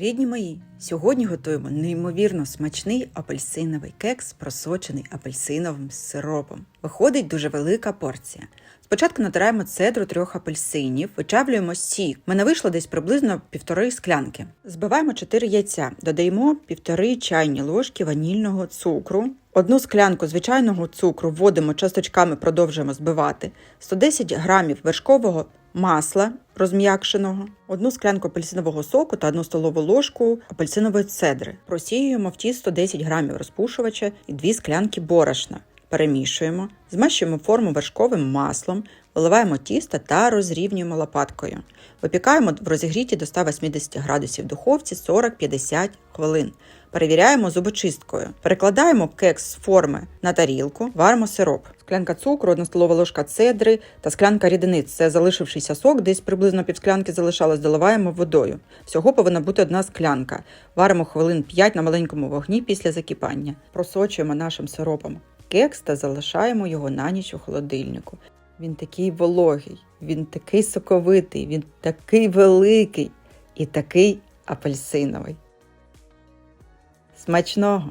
Рідні мої, сьогодні готуємо неймовірно смачний апельсиновий кекс, просочений апельсиновим сиропом. Виходить дуже велика порція. Спочатку натираємо цедру трьох апельсинів, вичавлюємо сік. Мене вийшло десь приблизно півтори склянки. Збиваємо 4 яйця, додаємо півтори чайні ложки ванільного цукру. Одну склянку звичайного цукру вводимо часточками, продовжуємо збивати. 110 грамів вершкового масла розм'якшеного, одну склянку апельсинового соку та одну столову ложку апельсинової цедри. Просіюємо в тісто 10 грамів розпушувача і 2 склянки борошна. Перемішуємо, змащуємо форму вершковим маслом, виливаємо тісто та розрівнюємо лопаткою. Випікаємо в розігріті до 180 градусів духовці 40-50 хвилин. Перевіряємо зубочисткою. Перекладаємо кекс з форми на тарілку, варимо сироп. Склянка цукру, одна столова ложка цедри та склянка рідини. Це залишившийся сок, десь приблизно півсклянки залишалось, доливаємо водою. Всього повинна бути одна склянка. Варимо хвилин 5 на маленькому вогні після закипання. Просочуємо нашим сиропом кекс та залишаємо його на ніч у холодильнику. Він такий вологий, він такий соковитий, він такий великий і такий апельсиновий. Смачного!